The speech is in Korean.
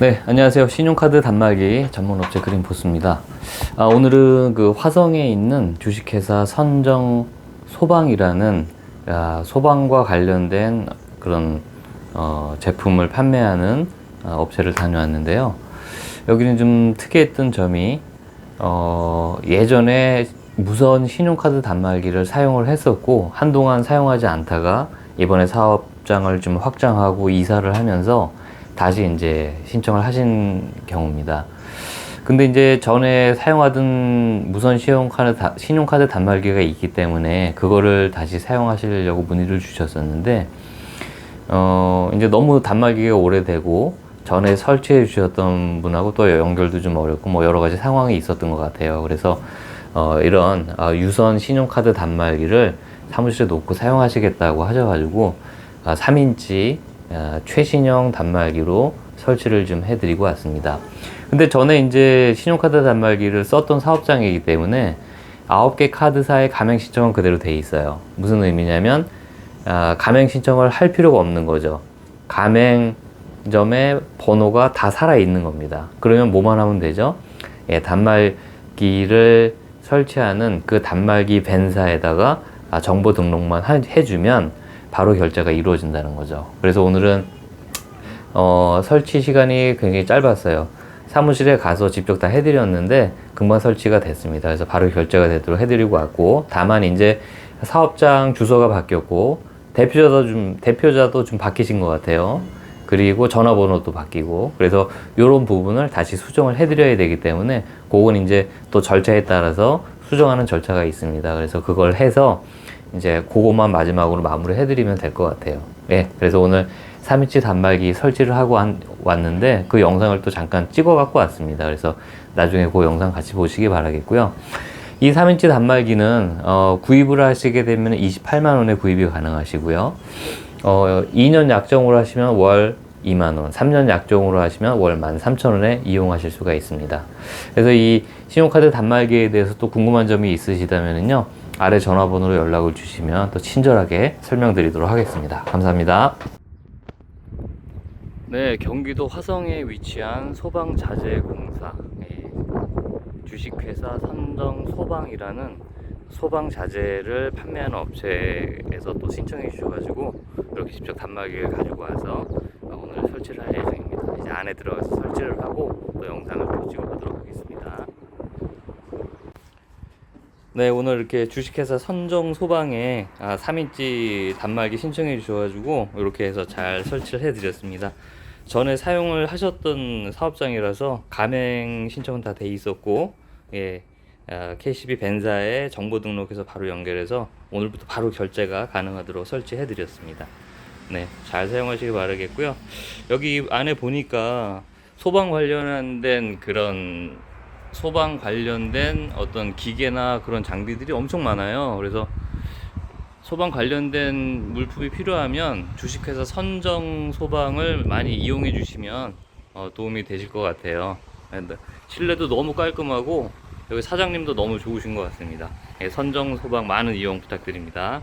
네, 안녕하세요. 신용카드 단말기 전문업체 그린포스입니다. 아, 오늘은 그 화성에 있는 주식회사 선정 소방이라는 아, 소방과 관련된 그런 어, 제품을 판매하는 아, 업체를 다녀왔는데요. 여기는 좀 특이했던 점이 어, 예전에 무선 신용카드 단말기를 사용을 했었고 한동안 사용하지 않다가 이번에 사업장을 좀 확장하고 이사를 하면서 다시 이제 신청을 하신 경우입니다. 근데 이제 전에 사용하던 무선 신용카드, 다- 신용카드 단말기가 있기 때문에 그거를 다시 사용하시려고 문의를 주셨었는데 어, 이제 너무 단말기가 오래되고 전에 설치해 주셨던 분하고 또 연결도 좀 어렵고 뭐 여러 가지 상황이 있었던 것 같아요. 그래서 어, 이런 아, 유선 신용카드 단말기를 사무실에 놓고 사용하시겠다고 하셔가지고 아, 3인치 아, 최신형 단말기로 설치를 좀 해드리고 왔습니다. 근데 전에 이제 신용카드 단말기를 썼던 사업장이기 때문에 9개 카드사의 가맹 신청은 그대로 돼 있어요. 무슨 의미냐면 아, 가맹 신청을 할 필요가 없는 거죠. 가맹점의 번호가 다 살아 있는 겁니다. 그러면 뭐만 하면 되죠? 예, 단말기를 설치하는 그 단말기 벤사에다가 아, 정보 등록만 하- 해주면 바로 결제가 이루어진다는 거죠. 그래서 오늘은 어, 설치 시간이 굉장히 짧았어요. 사무실에 가서 직접 다 해드렸는데 금방 설치가 됐습니다. 그래서 바로 결제가 되도록 해드리고 왔고 다만 이제 사업장 주소가 바뀌었고 대표자도 좀 대표자도 좀 바뀌신 것 같아요. 그리고 전화번호도 바뀌고 그래서 이런 부분을 다시 수정을 해드려야 되기 때문에 그건 이제 또 절차에 따라서 수정하는 절차가 있습니다. 그래서 그걸 해서 이제 그것만 마지막으로 마무리 해드리면 될 것 같아요. 예, 그래서 오늘 3인치 단말기 설치를 하고 한- 왔는데 그 영상을 또 잠깐 찍어 갖고 왔습니다. 그래서 나중에 그 영상 같이 보시기 바라겠고요. 이 3인치 단말기는 어, 구입을 하시게 되면 28만 원에 구입이 가능하시고요. 어, 2년 약정으로 하시면 월 2만 원, 3년 약정으로 하시면 월 13,000원에 이용하실 수가 있습니다. 그래서 이 신용카드 단말기에 대해서 또 궁금한 점이 있으시다면요. 아래 전화번호로 연락을 주시면 또 친절하게 설명드리도록 하겠습니다. 감사합니다. 네, 경기도 화성에 위치한 소방자재공사 예, 주식회사 선정 소방이라는 소방 자재를 판매하는 업체에서 또 신청해 주셔가지고 이렇게 직접 단말기를 가지고 와서 어, 오늘 설치를 할 예정입니다. 이제 안에 들어가서 설치를 하고 또 영상을 또 찍어보도록 하겠습니다. 네, 오늘 이렇게 주식회사 선정 소방에 아, 3인치 단말기 신청해 주셔가지고 이렇게 해서 잘 설치를 해드렸습니다. 전에 사용을 하셨던 사업장이라서 가맹 신청은 다 돼 있었고, 예, 아, KCB 벤사에 정보 등록해서 바로 연결해서 오늘부터 바로 결제가 가능하도록 설치해 드렸습니다. 네, 잘 사용하시기 바라겠고요. 여기 안에 보니까 소방 관련된 그런 소방 관련된 어떤 기계나 그런 장비들이 엄청 많아요. 그래서 소방 관련된 물품이 필요하면 주식회사 선정 소방을 많이 이용해 주시면 어, 도움이 되실 것 같아요. 근데 실내도 너무 깔끔하고 여기 사장님도 너무 좋으신 것 같습니다. 예, 선정 소방 많은 이용 부탁드립니다.